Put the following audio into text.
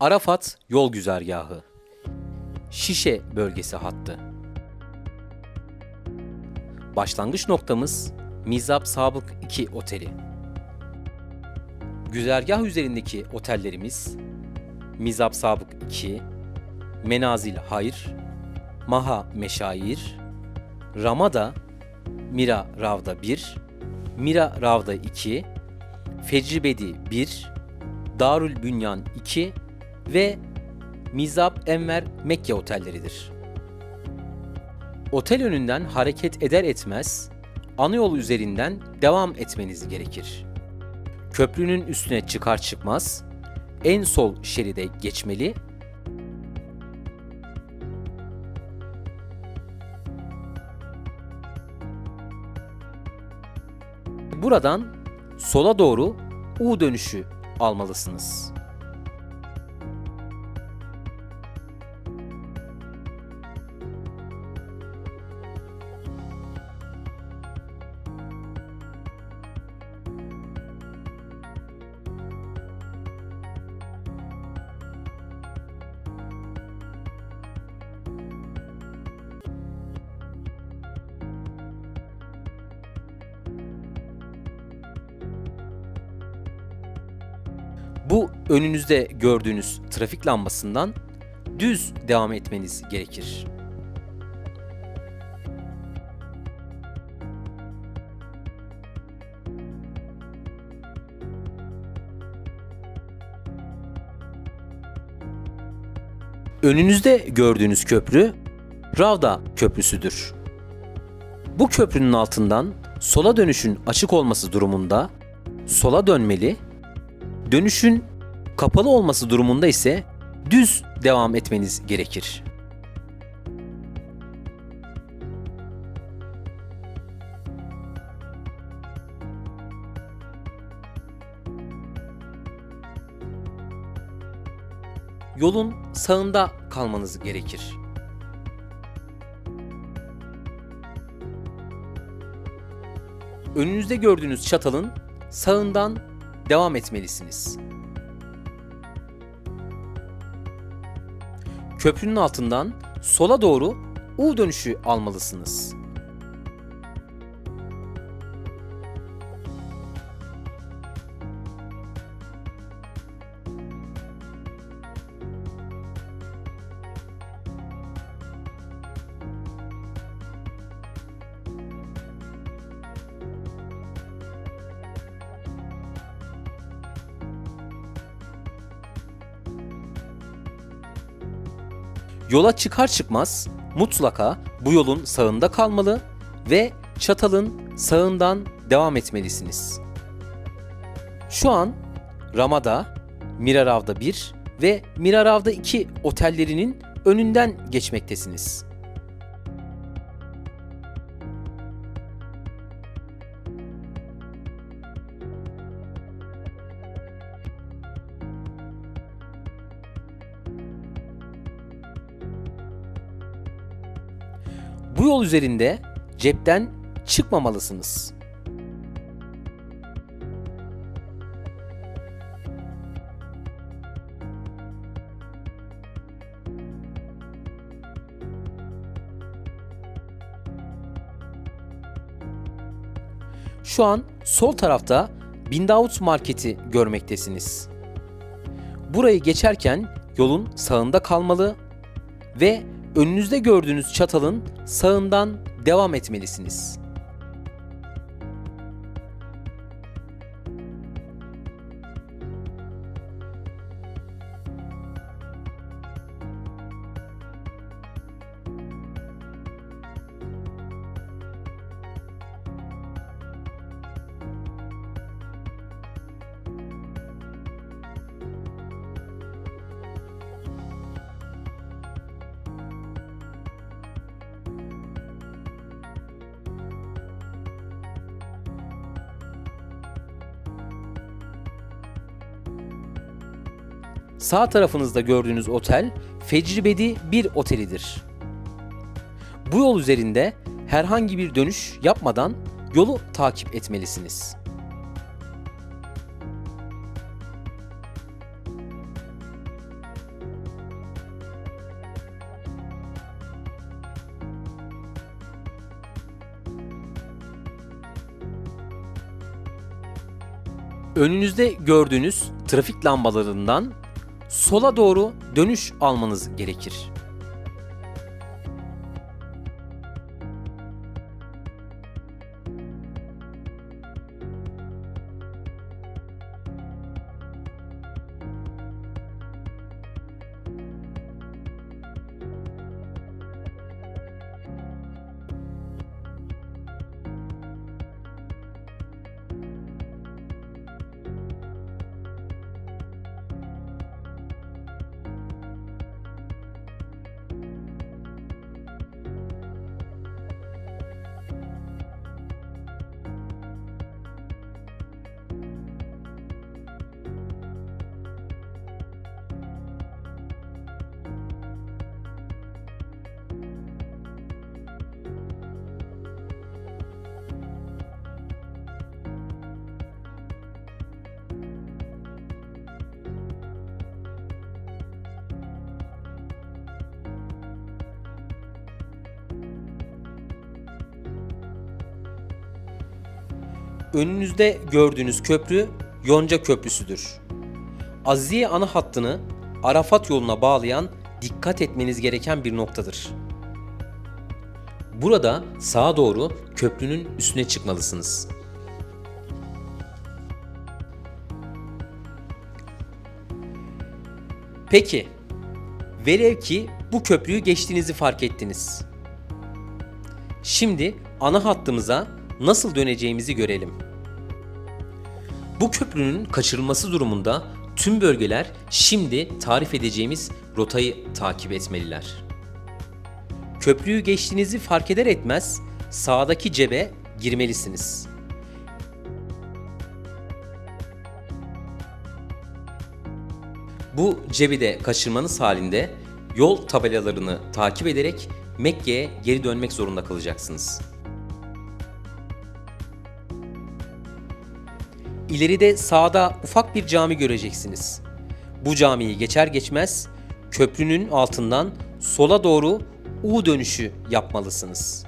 Arafat yol güzergahı. Şişe bölgesi hattı. Başlangıç noktamız Mizap Sabık 2 Oteli. Güzergah üzerindeki otellerimiz Mizap Sabık 2, Menazil Hayr, Maha Meşair, Ramada, Mira Ravda 1, Mira Ravda 2, Fecribedi 1, Darül Bünyan 2 ve Mizap Enver Mekke otelleridir. Otel önünden hareket eder etmez ana yol üzerinden devam etmeniz gerekir. Köprünün üstüne çıkar çıkmaz en sol şeride geçmeli Buradan sola doğru U dönüşü almalısınız. Bu önünüzde gördüğünüz trafik lambasından düz devam etmeniz gerekir. Önünüzde gördüğünüz köprü Ravda Köprüsü'dür. Bu köprünün altından sola dönüşün açık olması durumunda sola dönmeli Dönüşün kapalı olması durumunda ise düz devam etmeniz gerekir. Yolun sağında kalmanız gerekir. Önünüzde gördüğünüz çatalın sağından devam etmelisiniz. Köprünün altından sola doğru U dönüşü almalısınız. Yola çıkar çıkmaz mutlaka bu yolun sağında kalmalı ve çatalın sağından devam etmelisiniz. Şu an Ramada, Mirarav'da 1 ve Mirarav'da 2 otellerinin önünden geçmektesiniz. Yol üzerinde cepten çıkmamalısınız. Şu an sol tarafta Bin Davut Market'i görmektesiniz. Burayı geçerken yolun sağında kalmalı ve önünüzde gördüğünüz çatalın sağından devam etmelisiniz. Sağ tarafınızda gördüğünüz otel Fecribedi bir otelidir. Bu yol üzerinde herhangi bir dönüş yapmadan yolu takip etmelisiniz. Önünüzde gördüğünüz trafik lambalarından sola doğru dönüş almanız gerekir. Önünüzde gördüğünüz köprü Yonca Köprüsü'dür. Aziye ana hattını Arafat yoluna bağlayan dikkat etmeniz gereken bir noktadır. Burada sağa doğru köprünün üstüne çıkmalısınız. Peki, velev ki bu köprüyü geçtiğinizi fark ettiniz. Şimdi ana hattımıza nasıl döneceğimizi görelim. Bu köprünün kaçırılması durumunda tüm bölgeler şimdi tarif edeceğimiz rotayı takip etmeliler. Köprüyü geçtiğinizi fark eder etmez sağdaki cebe girmelisiniz. Bu cebi de kaçırmanız halinde yol tabelalarını takip ederek Mekke'ye geri dönmek zorunda kalacaksınız. İleride sağda ufak bir cami göreceksiniz. Bu camiyi geçer geçmez köprünün altından sola doğru U dönüşü yapmalısınız.